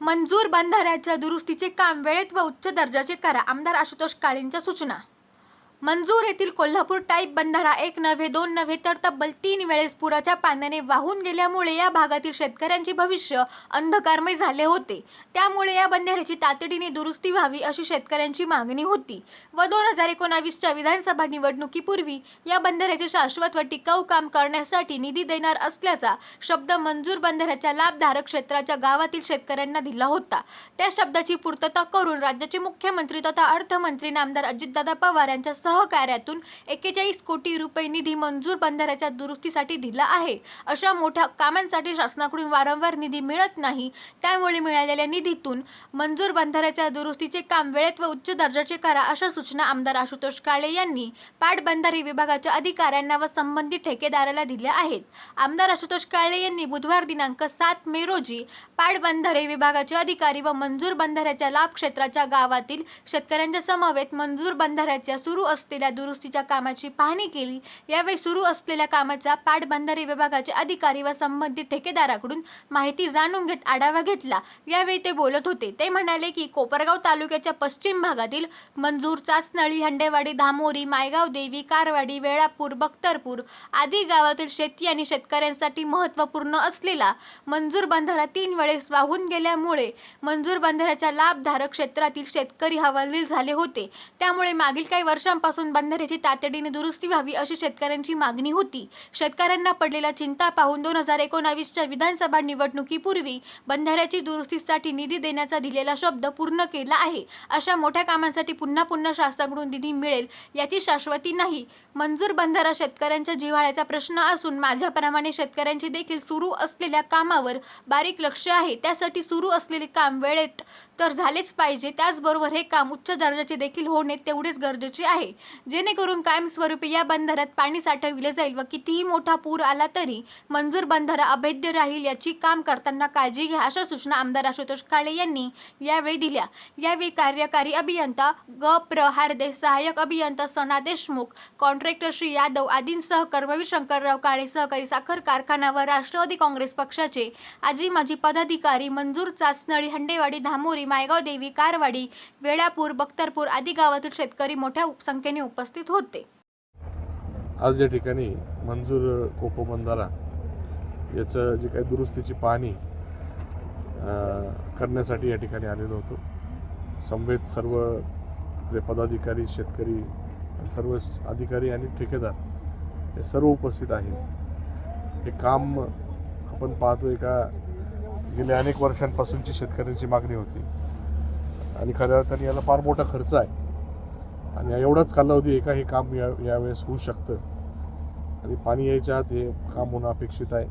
मंजूर बंधाऱ्याच्या दुरुस्तीचे काम वेळेत व उच्च दर्जाचे करा. आमदार आशुतोष काळींच्या सूचना. मंजूर येथील कोल्हापूर टाईप बंधारा एक नव्हे दोन नव्हे तर तब्बल तीन वेळेस पुराच्या पाण्याने वाहून गेल्यामुळे या भागातील शेतकऱ्यांचे भविष्य अंधकारमय झाले होते. त्यामुळे या बंधाऱ्याची तातडीने दुरुस्ती व्हावी अशी शेतकऱ्यांची मागणी होती. व दोन हजार एकोणावीसच्या विधानसभा निवडणुकीपूर्वी या बंधाऱ्याचे शाश्वत व टिकाऊ काम करण्यासाठी निधी देणार असल्याचा शब्द मंजूर बंधाऱ्याच्या लाभधारक क्षेत्राच्या गावातील शेतकऱ्यांना दिला होता. त्या शब्दाची पूर्तता करून राज्याचे मुख्यमंत्री तथा अर्थमंत्री नामदार अजितदादा पवार यांच्या सहकार्यातून एक्केचाळीस कोटी रुपये निधी मंजूर बंधाऱ्याच्या दुरुस्तीसाठी दिला आहे. अशा मोठ्या कामांसाठी शासनाकडून वारंवार निधी मिळत नाही. त्यामुळे मिळालेल्या निधीतून मंजूर बंधाऱ्याच्या दुरुस्तीचे काम वेळेत व उच्च दर्जाचे करा अशा सूचना आमदार आशुतोष काळे यांनी पाटबंधारे विभागाच्या अधिकाऱ्यांना व संबंधित ठेकेदाराला दिल्या आहेत. आमदार आशुतोष काळे यांनी बुधवार दिनांक सात मे रोजी पाटबंधारे विभागाचे अधिकारी व मंजूर बंधाऱ्याच्या लाभ क्षेत्राच्या गावातील शेतकऱ्यांच्या समवेत मंजूर बंधाऱ्याच्या सुरू असलेल्या दुरुस्तीच्या कामाची पाहणी केली. यावेळी सुरू असलेल्या कामाचा पाटबंधारे विभागाचे अधिकारी व संबंधित ठेकेदाराकडून माहिती जाणून घेत आढावा घेतला. यावेळी ते बोलत होते. ते म्हणाले की कोपरगाव तालुक्याच्या पश्चिम भागातील मंजूर चाचनळी हंडेवाडी धामोरी मायगाव देवी कारवाडी वेळापूर बख्तरपूर आदी गावातील शेती आणि शेतकऱ्यांसाठी महत्त्वपूर्ण असलेला मंजूर बंधारा तीन वेळेस वाहून गेल्यामुळे मंजूर बंधाऱ्याच्या लाभधारक क्षेत्रातील शेतकरी हवालदिल झाले होते. त्यामुळे मागील काही वर्षांपासून बंधाऱ्याची तातडीने दुरुस्ती व्हावी अशी शेतकऱ्यांची मागणी होती. शेतकऱ्यांना पडलेल्या चिंता पाहून दोन हजार एकोणावीसच्या विधानसभा निवडणुकीपूर्वी बंधाऱ्याची दुरुस्तीसाठी निधी देण्याचा दिलेला शब्द पूर्ण केला आहे. अशा मोठ्या कामांसाठी पुन्हा पुन्हा शासनाकडून निधी मिळेल याची शाश्वती नाही. मंजूर बंधारा शेतकऱ्यांच्या जिव्हाळ्याचा प्रश्न असून माझ्याप्रमाणे शेतकऱ्यांचे देखील सुरू असलेल्या कामावर बारीक लक्ष आहे. त्यासाठी सुरू असलेले काम वेळेत तर झालेच पाहिजे. त्याचबरोबर हे काम उच्च दर्जाचे देखील होणे तेवढेच गरजेचे आहे. जेणेकरून कायमस्वरूपी या बंधाऱ्यात पाणी साठविले जाईल व कितीही मोठा पूर आला तरी मंजूर बंधारा अभेद्य राहील याची काम करताना काळजी घ्या अशा सूचना आमदार आशुतोष काळे यांनी यावेळी दिल्या. यावेळी कार्यकारी अभियंता ग. प्र हार्दे सहाय्यक अभियंता सना देशमुख कॉन्ट्रॅक्टर श्री यादव आदींसह कर्मवीर शंकरराव काळे सहकारी साखर कारखाना व राष्ट्रवादी काँग्रेस पक्षाचे आजी माजी पदाधिकारी मंजूर चाचनळी हंडेवाडी धामोरी मायगाव देवी कारवाडी वेळापूर बख्तरपूर आदी गावातील शेतकरी मोठ्या संख्येने उपस्थित होते. आज या ठिकाणी मंजूर कोपो बंधारा याचं जे काही दुरुस्तीची पाहणी करण्यासाठी या ठिकाणी आलेलो होतो. समवेत सर्व आपले पदाधिकारी शेतकरी सर्व अधिकारी आणि ठेकेदार हे सर्व उपस्थित आहेत. हे काम आपण पाहतोय का गेल्या अनेक वर्षांपासूनची शेतकऱ्यांची मागणी होती. आणि खऱ्या अर्थाने याला फार मोठा खर्च आहे. आणि एवढाच कालावधी एका हे काम या यावेळेस होऊ शकतं. आणि पाणी यायच्या आत हे काम होणं अपेक्षित आहे.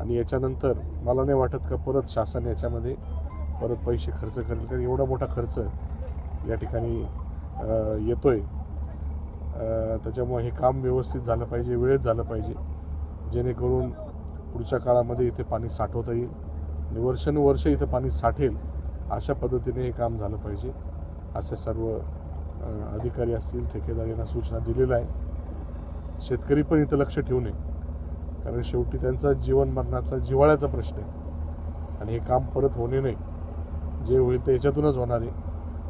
आणि याच्यानंतर मला नाही वाटत का परत शासन याच्यामध्ये परत पैसे खर्च करेल. कारण एवढा मोठा खर्च या ठिकाणी येतो आहे त्याच्यामुळे हे काम व्यवस्थित झालं पाहिजे वेळेत झालं पाहिजे. जेणेकरून पुढच्या काळामध्ये इथे पाणी साठवता येईल. आणि वर्षानुवर्ष इथं पाणी साठेल. अशा पद्धतीने हे काम झालं पाहिजे. असे सर्व अधिकारी असतील ठेकेदार यांना सूचना दिलेल्या आहे शेतकरी पण इथं लक्ष ठेवू नये. कारण शेवटी त्यांचा जीवन मरणाचा जिव्हाळ्याचा प्रश्न आहे. आणि हे काम परत होणे नाही. जे होईल ते याच्यातूनच होणार आहे.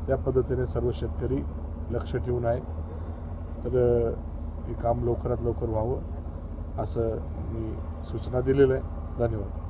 त्या पद्धतीने सर्व शेतकरी लक्ष ठेवून आहे. तर हे काम लवकरात लवकर व्हावं असं मी सूचना दिलेलं आहे धन्यवाद.